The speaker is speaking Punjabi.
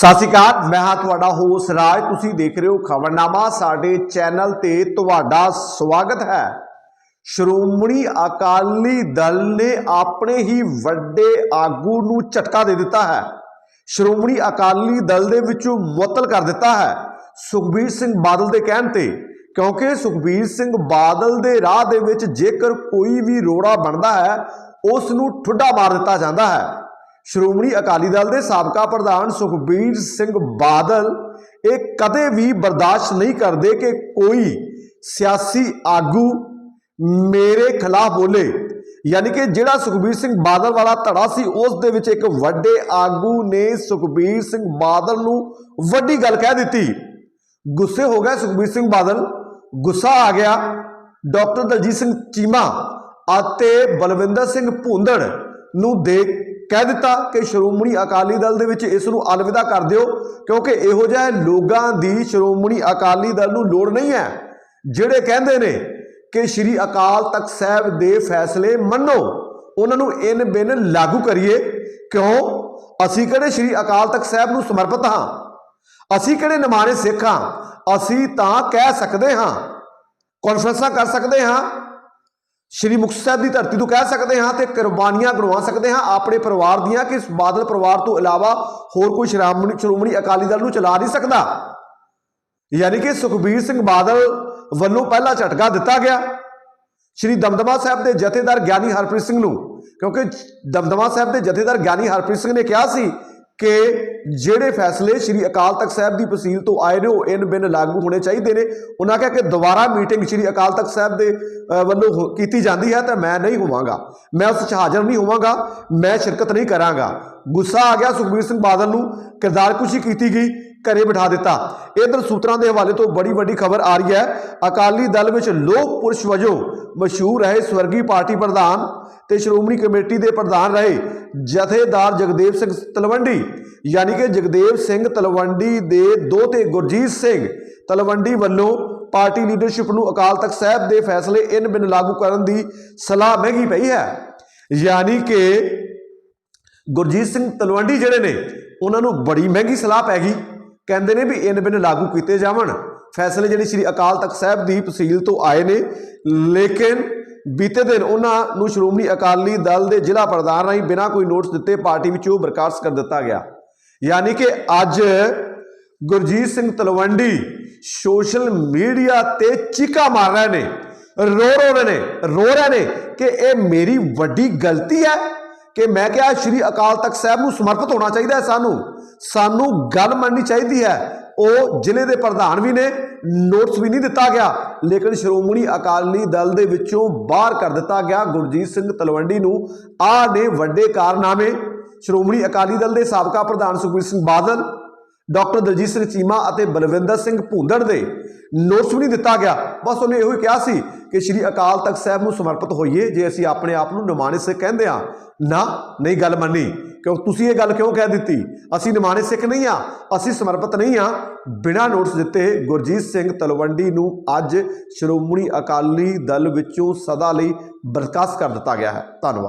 ਸਤਿ ਸ਼੍ਰੀ ਅਕਾਲ, ਮੈਂ ਹਾਂ ਤੁਹਾਡਾ ਹੋਸ ਰਾਜ। ਤੁਸੀਂ ਦੇਖ ਰਹੇ ਹੋ ਖਬਰਨਾਮਾ। ਸਾਡੇ ਚੈਨਲ ਤੇ ਤੁਹਾਡਾ ਸਵਾਗਤ ਹੈ। ਸ਼੍ਰੋਮਣੀ ਅਕਾਲੀ ਦਲ ਨੇ ਆਪਣੇ ਹੀ ਵੱਡੇ ਆਗੂ ਨੂੰ ਝਟਕਾ ਦੇ ਦਿੱਤਾ ਹੈ। ਸ਼੍ਰੋਮਣੀ ਅਕਾਲੀ ਦਲ ਦੇ ਵਿੱਚੋਂ ਮੁਅੱਤਲ ਕਰ ਦਿੱਤਾ ਹੈ ਸੁਖਬੀਰ ਸਿੰਘ ਬਾਦਲ ਦੇ ਕਹਿਣ ਤੇ, ਕਿਉਂਕਿ ਸੁਖਬੀਰ ਸਿੰਘ ਬਾਦਲ ਦੇ ਰਾਹ ਦੇ ਵਿੱਚ ਜੇਕਰ ਕੋਈ ਵੀ ਰੋੜਾ ਬਣਦਾ ਹੈ, ਉਸ ਨੂੰ ਠੁੱਡਾ ਮਾਰ ਦਿੱਤਾ ਜਾਂਦਾ ਹੈ। ਸ਼੍ਰੋਮਣੀ ਅਕਾਲੀ ਦਲ ਦੇ ਸਾਬਕਾ ਪ੍ਰਧਾਨ ਸੁਖਬੀਰ ਸਿੰਘ ਬਾਦਲ, ਇਹ ਕਦੇ ਵੀ ਬਰਦਾਸ਼ਤ ਨਹੀਂ ਕਰਦੇ ਕਿ ਕੋਈ ਸਿਆਸੀ ਆਗੂ ਮੇਰੇ ਖਿਲਾਫ ਬੋਲੇ। ਯਾਨੀ ਕਿ ਜਿਹੜਾ ਸੁਖਬੀਰ ਸਿੰਘ ਬਾਦਲ ਵਾਲਾ ਧੜਾ ਸੀ, ਉਸ ਦੇ ਵਿੱਚ ਇੱਕ ਵੱਡੇ ਆਗੂ ਨੇ ਸੁਖਬੀਰ ਸਿੰਘ ਬਾਦਲ ਨੂੰ ਵੱਡੀ ਗੱਲ ਕਹਿ ਦਿੱਤੀ। ਗੁੱਸੇ ਹੋ ਗਿਆ ਸੁਖਬੀਰ ਸਿੰਘ ਬਾਦਲ, ਗੁੱਸਾ ਆ ਗਿਆ ਡਾਕਟਰ ਦਲਜੀਤ ਸਿੰਘ ਚੀਮਾ ਅਤੇ ਬਲਵਿੰਦਰ ਸਿੰਘ ਭੁੰਦੜ ਨੂੰ ਦੇਖ ਕਹਿ ਦਿੱਤਾ ਕਿ ਸ਼੍ਰੋਮਣੀ ਅਕਾਲੀ ਦਲ ਦੇ ਵਿੱਚ ਇਸ ਨੂੰ ਅਲਵਿਦਾ ਕਰ ਦਿਓ, ਕਿਉਂਕਿ ਇਹੋ ਜਿਹੇ ਲੋਕਾਂ ਦੀ ਸ਼੍ਰੋਮਣੀ ਅਕਾਲੀ ਦਲ ਨੂੰ ਲੋੜ ਨਹੀਂ ਹੈ। ਜਿਹੜੇ ਕਹਿੰਦੇ ਨੇ ਕਿ ਸ਼੍ਰੀ ਅਕਾਲ ਤਖਤ ਸਾਹਿਬ ਦੇ ਫੈਸਲੇ ਮੰਨੋ, ਉਹਨਾਂ ਨੂੰ ਇਨ ਬਿਨ ਲਾਗੂ ਕਰੀਏ। ਕਿਉਂ? ਅਸੀਂ ਕਿਹੜੇ ਸ਼੍ਰੀ ਅਕਾਲ ਤਖਤ ਸਾਹਿਬ ਨੂੰ ਸਮਰਪਿਤ ਹਾਂ? ਅਸੀਂ ਕਿਹੜੇ ਨਿਮਾਣੇ ਸਿੱਖ ਹਾਂ? ਅਸੀਂ ਤਾਂ ਕਹਿ ਸਕਦੇ ਹਾਂ ਕਾਨਫਰੰਸਾਂ ਕਰ ਸਕਦੇ ਹਾਂ। ਸ਼੍ਰੀ ਮੁਕਤਸਰ ਸਾਹਿਬ ਦੀ ਧਰਤੀ ਤੋਂ ਕਹਿ ਸਕਦੇ ਹਾਂ ਤੇ ਕੁਰਬਾਨੀਆਂ ਗਣਵਾ ਸਕਦੇ ਹਾਂ ਆਪਣੇ ਪਰਿਵਾਰ ਦੀਆਂ ਕਿ ਇਸ ਬਾਦਲ ਪਰਿਵਾਰ ਤੋਂ ਇਲਾਵਾ ਹੋਰ ਕੋਈ ਸ਼੍ਰੋਮਣੀ ਸ਼੍ਰੋਮਣੀ ਅਕਾਲੀ ਦਲ ਨੂੰ ਚਲਾ ਨਹੀਂ ਸਕਦਾ। ਯਾਨੀ ਕਿ ਸੁਖਬੀਰ ਸਿੰਘ ਬਾਦਲ ਵੱਲੋਂ ਪਹਿਲਾ ਝਟਕਾ ਦਿੱਤਾ ਗਿਆ। ਸ਼੍ਰੀ ਦਮਦਮਾ ਸਾਹਿਬ ਦੇ ਜਥੇਦਾਰ ਗਿਆਨੀ ਹਰਪ੍ਰੀਤ ਸਿੰਘ ਨੂੰ, ਕਿਉਂਕਿ ਦਮਦਮਾ ਸਾਹਿਬ ਦੇ ਜਥੇਦਾਰ ਗਿਆਨੀ ਹਰਪ੍ਰੀਤ ਸਿੰਘ ਨੇ ਕਿਹਾ ਸੀ ਕਿ ਜਿਹੜੇ ਫੈਸਲੇ ਸ਼੍ਰੀ ਅਕਾਲ ਤਖਤ ਸਾਹਿਬ ਦੀ ਤਹਿਸੀਲ ਤੋਂ ਆਏ ਨੇ, ਉਹ ਇਨ ਬਿਨ ਲਾਗੂ ਹੋਣੇ ਚਾਹੀਦੇ ਨੇ। ਉਹਨਾਂ ਕਿਹਾ ਕਿ ਦੁਬਾਰਾ ਮੀਟਿੰਗ ਸ਼੍ਰੀ ਅਕਾਲ ਤਖਤ ਸਾਹਿਬ ਦੇ ਵੱਲੋਂ ਹੋ- ਕੀਤੀ ਜਾਂਦੀ ਹੈ ਤਾਂ ਮੈਂ ਨਹੀਂ ਹੋਵਾਂਗਾ। ਮੈਂ ਉਸ 'ਚ ਹਾਜ਼ਰ ਨਹੀਂ ਹੋਵਾਂਗਾ, ਮੈਂ ਸ਼ਿਰਕਤ ਨਹੀਂ ਕਰਾਂਗਾ। ਗੁੱਸਾ ਆ ਗਿਆ ਸੁਖਬੀਰ ਸਿੰਘ ਬਾਦਲ ਨੂੰ। ਕਿਰਦਾਰਕੁਸ਼ੀ ਕੀਤੀ ਗਈ। ਘਰੇ ਬਿਠਾ ਦਿੱਤਾ। ਇਧਰ ਸੂਤਰਾਂ ਦੇ ਹਵਾਲੇ ਤੋਂ ਬੜੀ ਵੱਡੀ ਖਬਰ ਆ ਰਹੀ ਹੈ। ਅਕਾਲੀ ਦਲ ਵਿੱਚ ਲੋਕ ਪੁਰਸ਼ ਵਜੋਂ ਮਸ਼ਹੂਰ ਰਹੇ ਸਵਰਗੀ ਪਾਰਟੀ ਪ੍ਰਧਾਨ ਤੇ ਸ਼੍ਰੋਮਣੀ ਕਮੇਟੀ ਦੇ ਪ੍ਰਧਾਨ ਰਹੇ ਜਥੇਦਾਰ ਜਗਦੇਵ ਸਿੰਘ ਤਲਵੰਡੀ। ਯਾਨੀ ਕਿ ਜਗਦੇਵ ਸਿੰਘ ਤਲਵੰਡੀ ਦੇ ਦੋਤੇ ਗੁਰਜੀਤ ਸਿੰਘ ਤਲਵੰਡੀ ਵੱਲੋਂ ਪਾਰਟੀ ਲੀਡਰਸ਼ਿਪ ਨੂੰ ਅਕਾਲ ਤਖਤ ਸਾਹਿਬ ਦੇ ਫੈਸਲੇ ਇਨ ਬਿਨ ਲਾਗੂ ਕਰਨ ਦੀ ਸਲਾਹ ਮਹਿੰਗੀ ਪਈ ਹੈ। ਯਾਨੀ ਕਿ ਗੁਰਜੀਤ ਸਿੰਘ ਤਲਵੰਡੀ ਜਿਹੜੇ ਨੇ, ਉਹਨਾਂ ਨੂੰ ਬੜੀ ਮਹਿੰਗੀ ਸਲਾਹ ਪੈ ਗਈ। ਕਹਿੰਦੇ ਨੇ ਵੀ ਇਨ ਬਿਨ ਲਾਗੂ ਕੀਤੇ ਜਾਵਣ। ਫੈਸਲੇ ਜਿਹੜੇ ਸ੍ਰੀ ਅਕਾਲ ਤਖਤ ਸਾਹਿਬ ਦੀ ਤਹਿਸੀਲ ਤੋਂ ਆਏ ਨੇ, ਲੇਕਿਨ ਬੀਤੇ ਦਿਨ ਉਹਨਾਂ ਨੂੰ ਸ਼੍ਰੋਮਣੀ ਅਕਾਲੀ ਦਲ ਦੇ ਜ਼ਿਲ੍ਹਾ ਪ੍ਰਧਾਨ ਰਾਹੀਂ ਬਿਨਾਂ ਕੋਈ ਨੋਟਿਸ ਦਿੱਤੇ ਪਾਰਟੀ ਵਿੱਚੋਂ ਬਰਖਾਸਤ ਕਰ ਦਿੱਤਾ ਗਿਆ। ਯਾਨੀ ਕਿ ਅੱਜ ਗੁਰਜੀਤ ਸਿੰਘ ਤਲਵੰਡੀ ਸੋਸ਼ਲ ਮੀਡੀਆ ਤੇ ਚੀਕਾ ਮਾਰ ਰਹੇ ਨੇ, ਰੋ ਰੋ ਰਹੇ ਨੇ, ਰੋ ਰਹੇ ਨੇ ਕਿ ਇਹ ਮੇਰੀ ਵੱਡੀ ਗਲਤੀ ਹੈ। ਕਿ ਮੈਂ ਕਿਹਾ ਸ਼੍ਰੀ ਅਕਾਲ ਤਖਤ ਸਾਹਿਬ ਨੂੰ ਸਮਰਪਿਤ ਹੋਣਾ ਚਾਹੀਦਾ ਹੈ ਸਾਨੂੰ। ਸਾਨੂੰ ਗੱਲ ਮੰਨਣੀ ਚਾਹੀਦੀ ਹੈ। ਉਹ ਜ਼ਿਲ੍ਹੇ ਦੇ ਪ੍ਰਧਾਨ ਵੀ ਨੇ ਨੋਟਸ ਵੀ ਨਹੀਂ ਦਿੱਤਾ ਗਿਆ। ਲੇਕਿਨ ਸ਼੍ਰੋਮਣੀ ਅਕਾਲੀ ਦਲ ਦੇ ਵਿੱਚੋਂ ਬਾਹਰ ਕਰ ਦਿੱਤਾ ਗਿਆ। ਗੁਰਜੀਤ ਸਿੰਘ ਤਲਵੰਡੀ ਨੂੰ ਆਹ ਨੇ ਵੱਡੇ ਕਾਰਨਾਮੇ। ਸ਼੍ਰੋਮਣੀ ਅਕਾਲੀ ਦਲ ਦੇ ਸਾਬਕਾ ਪ੍ਰਧਾਨ ਸੁਖਬੀਰ ਸਿੰਘ ਬਾਦਲ, ਡਾਕਟਰ ਦਲਜੀਤ ਸਿੰਘ ਚੀਮਾ ਅਤੇ ਬਲਵਿੰਦਰ ਸਿੰਘ ਭੁੰਦੜ ਦੇ ਨੋਟਸ ਵੀ ਨਹੀਂ ਦਿੱਤਾ ਗਿਆ। ਬਸ ਉਹਨੇ ਇਹੋ ਹੀ ਕਿਹਾ ਸੀ ਕਿ ਸ਼੍ਰੀ ਅਕਾਲ ਤਖਤ ਸਾਹਿਬ ਨੂੰ ਸਮਰਪਿਤ ਹੋਈਏ ਜੇ ਅਸੀਂ ਆਪਣੇ ਆਪ ਨੂੰ ਨਿਮਾਣੇ ਸਿੱਖ ਕਹਿੰਦੇ ਆ ਨਾ, ਨਹੀਂ ਗੱਲ ਮੰਨੀ। ਕਿਉਂ? ਤੁਸੀਂ ਇਹ ਗੱਲ ਕਿਉਂ ਕਹਿ ਦਿੱਤੀ? ਅਸੀਂ ਨਿਮਾਣੇ ਸਿੱਖ ਨਹੀਂ ਆ ਅਸੀਂ ਸਮਰਪਿਤ ਨਹੀਂ ਆ ਬਿਨਾਂ ਨੋਟਿਸ ਦਿੱਤੇ ਗੁਰਜੀਤ ਸਿੰਘ ਤਲਵੰਡੀ ਨੂੰ ਅੱਜ ਸ਼੍ਰੋਮਣੀ ਅਕਾਲੀ ਦਲ ਵਿੱਚੋਂ ਸਦਾ ਲਈ ਬਰਖਾਸਤ ਕਰ ਦਿੱਤਾ ਗਿਆ ਹੈ। ਧੰਨਵਾਦ।